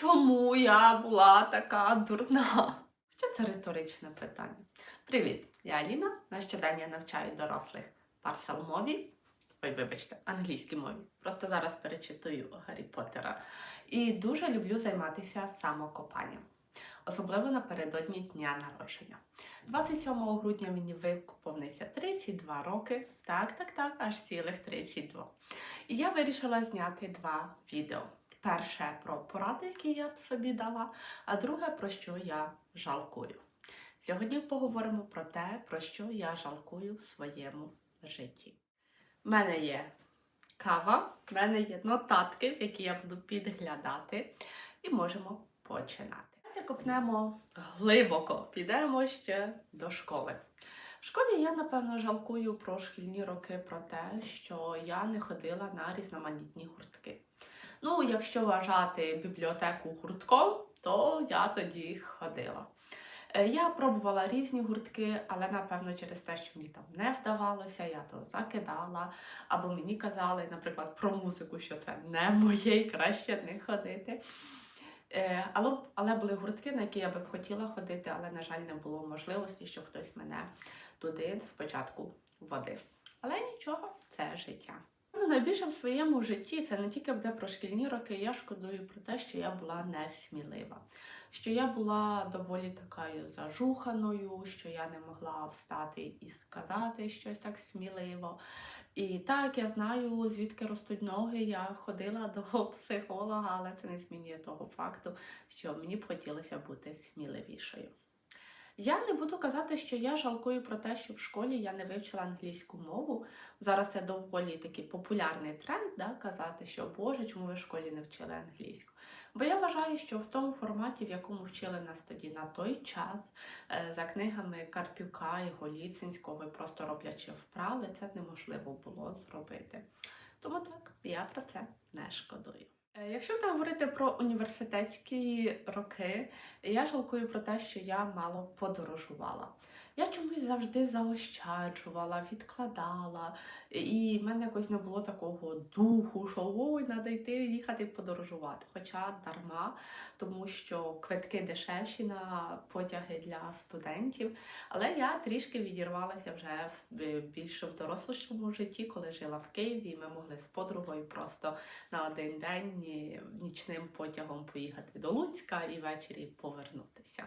чому я була така дурна? Хоча це риторичне питання. Привіт, я Аліна. На щодень я навчаю дорослих парсел мові. Ой, вибачте, англійській мові. Просто зараз перечитую Гаррі Поттера. І дуже люблю займатися самокопанням. Особливо напередодні дня народження. 27 грудня мені виповниться 32 роки. Так, так, так, аж цілих 32. І я вирішила зняти два відео. Перше про поради, які я б собі дала, а друге про що я жалкую. Сьогодні поговоримо про те, про що я жалкую в своєму житті. У мене є кава, в мене є нотатки, в які я буду підглядати, і можемо починати. Давайте копнемо глибоко, підемо ще до школи. В школі я, напевно, жалкую про шкільні роки про те, що я не ходила на різноманітні гуртки. Ну, якщо вважати бібліотеку гуртком, то я тоді ходила. Е, Я пробувала різні гуртки, але напевно через те, що мені там не вдавалося, я то закидала. Або мені казали, наприклад, про музику, що це не моє і краще не ходити. Е, Але, але були гуртки, на які я би хотіла ходити, але, на жаль, не було можливості, щоб хтось мене туди спочатку водив. Але нічого, це життя. Ну, найбільше в своєму житті це не тільки буде про шкільні роки, я шкодую про те, що я була несмілива, що я була доволі такою зажуханою, що я не могла встати і сказати щось так сміливо. І так, я знаю, звідки ростуть ноги. Я ходила до психолога, але це не змінює того факту, що мені б хотілося бути сміливішою. Я не буду казати, що я жалкую про те, що в школі я не вивчила англійську мову. Зараз це доволі такий популярний тренд, да, казати, що Боже, чому ви в школі не вчили англійську? Бо я вважаю, що в тому форматі, в якому вчили нас тоді на той час, е, за книгами Карпюка і Голіцинського, просто роблячи вправи, це неможливо було зробити. Тому так, я про це не шкодую. Е, Якщо говорити про університетські роки, я жалкую про те, що я мало подорожувала. Я чомусь завжди заощаджувала, відкладала, і в мене якось не було такого духу, що ой, треба йти їхати подорожувати. Хоча дарма, тому що квитки дешевші на потяги для студентів. Але я трішки відірвалася вже е, більше в дорослішому житті, коли жила в Києві. і Ми могли з подругою просто на один день е, нічним потягом поїхати до Луцька і ввечері повернутися.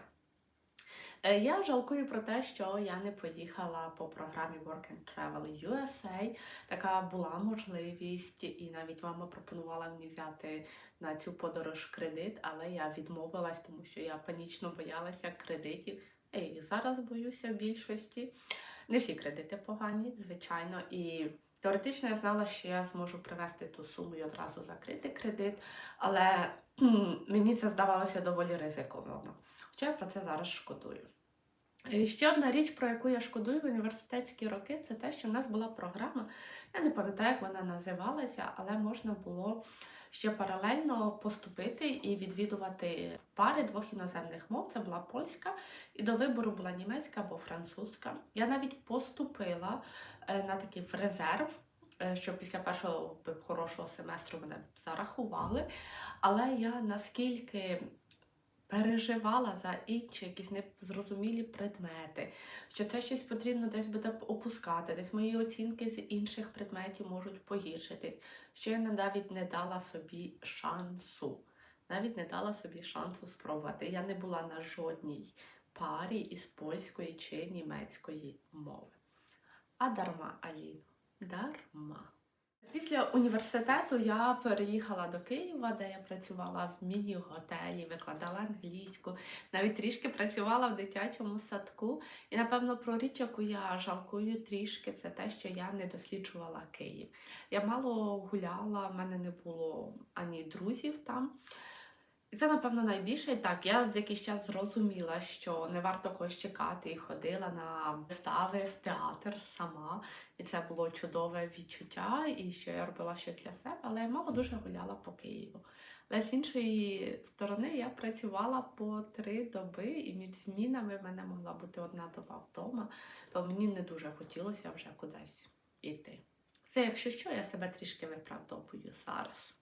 Е, Я жалкую про те, що я не поїхала по програмі Work and Travel USA. Така була можливість, і навіть мама пропонувала мені взяти на цю подорож кредит, але я відмовилась, тому що я панічно боялася кредитів. І зараз боюся більшості. Не всі кредити погані, звичайно, і теоретично я знала, що я зможу привести ту суму і одразу закрити кредит, але мені це здавалося доволі ризиковано. Хоча я про це зараз шкодую. Ще одна річ, про яку я шкодую в університетські роки, це те, що в нас була програма. Я не пам'ятаю, як вона називалася, але можна було ще паралельно поступити і відвідувати пари двох іноземних мов. Це була польська, і до вибору була німецька або французька. Я навіть поступила е, на такий в резерв. е, Що після першого хорошого семестру мене зарахували. Але я наскільки переживала за інші якісь незрозумілі предмети, що це щось потрібно десь буде опускати, десь мої оцінки з інших предметів можуть погіршитись, що я навіть не дала собі шансу. Навіть не дала собі шансу спробувати. Я не була на жодній парі із польської чи німецької мови. А дарма, Аліно, дарма. Після університету я переїхала до Києва, де я працювала в міні-готелі, викладала англійську, навіть трішки працювала в дитячому садку. І, напевно, про річ, яку я жалкую трішки, це те, що я не досліджувала Київ. Я мало гуляла, в мене не було ані друзів там. І це, напевно, найбільше. І Так, я в якийсь час зрозуміла, що не варто когось чекати і ходила на вистави в театр сама. І це було чудове відчуття, і що я робила щось для себе, але мало дуже гуляла по Києву. Але з іншої сторони я працювала по три доби, і між змінами в мене могла бути одна доба вдома, то мені не дуже хотілося вже кудись іти. Це, якщо що, я себе трішки виправдовую зараз.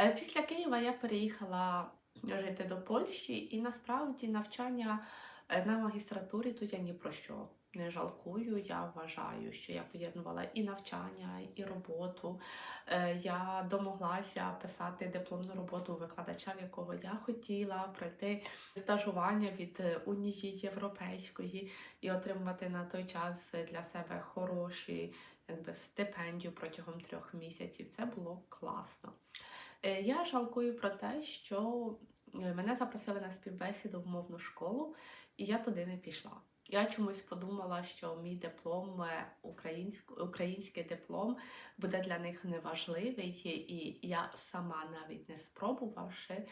Е, Після Києва я переїхала жити до Польщі, і насправді навчання е, на магістратурі тут я ні про що не жалкую. Я вважаю, що я поєднувала і навчання, і роботу. Е, Я домоглася писати дипломну роботу викладача, в якого я хотіла пройти стажування від е, Унії Європейської і отримувати на той час для себе хороші якби, стипендію протягом трьох місяців. Це було класно. Е, Я жалкую про те, що е, мене запросили на співбесіду в мовну школу, і я туди не пішла. Я чомусь подумала, що мій диплом, е, український диплом, буде для них неважливий, і я сама навіть не спробувавши,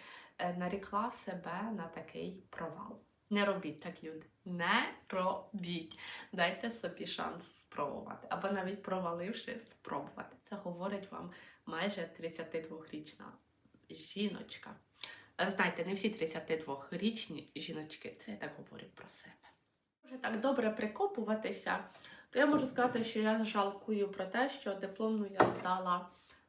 нарікла себе на такий провал. Не робіть так, люди. Не робіть. Дайте собі шанс спробувати. Або навіть проваливши, спробувати. Це говорить вам майже 32-річна жіночка. Е, Знаєте, не всі 32-річні жіночки, це я так говорю про себе. Вже так добре прикопуватися, то я можу сказати, що я жалкую про те, що дипломну я здала.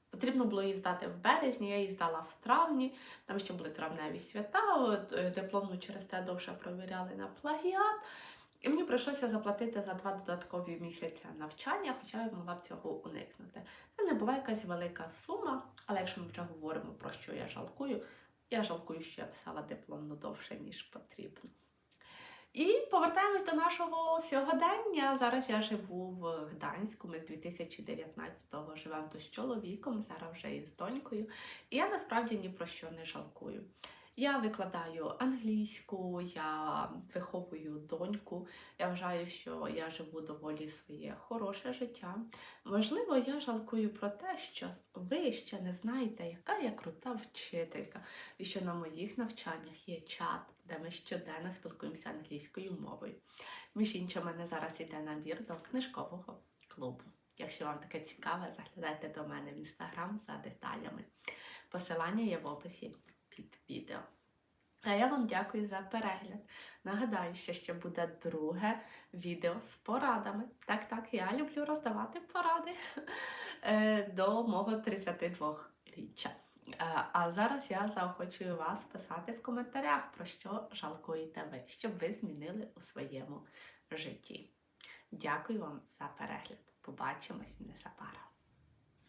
Потрібно було її здати в березні, я її здала в травні, там ще були травневі свята, е, дипломну через те довше провіряли на плагіат. І мені прийшлося заплатити за два додаткові місяці навчання, хоча я могла б цього уникнути. Це не була якась велика сума, але якщо ми вже говоримо про що я жалкую, я жалкую, що я писала дипломну довше, ніж потрібно. І повертаємось до нашого сьогодення. Зараз я живу в Гданську. Ми з 2019-го живемо тут з чоловіком, зараз вже і з донькою. І я насправді ні про що не жалкую. Я викладаю англійську, я виховую доньку. Я вважаю, що я живу доволі своє хороше життя. Можливо, я жалкую про те, що ви ще не знаєте, яка я крута вчителька, і що на моїх навчаннях є чат, де ми щоденно спілкуємося англійською мовою. Між іншим, мене зараз іде набір до книжкового клубу. Якщо вам таке цікаве, заглядайте до мене в інстаграм за деталями. Посилання є в описі під відео. А я вам дякую за перегляд. Нагадаю, що ще буде друге відео з порадами. Так, так, я люблю роздавати поради е, до мого 32-річчя. Е, А зараз я заохочую вас писати в коментарях, про що жалкуєте ви, щоб ви змінили у своєму житті. Дякую вам за перегляд. Побачимось незабаром.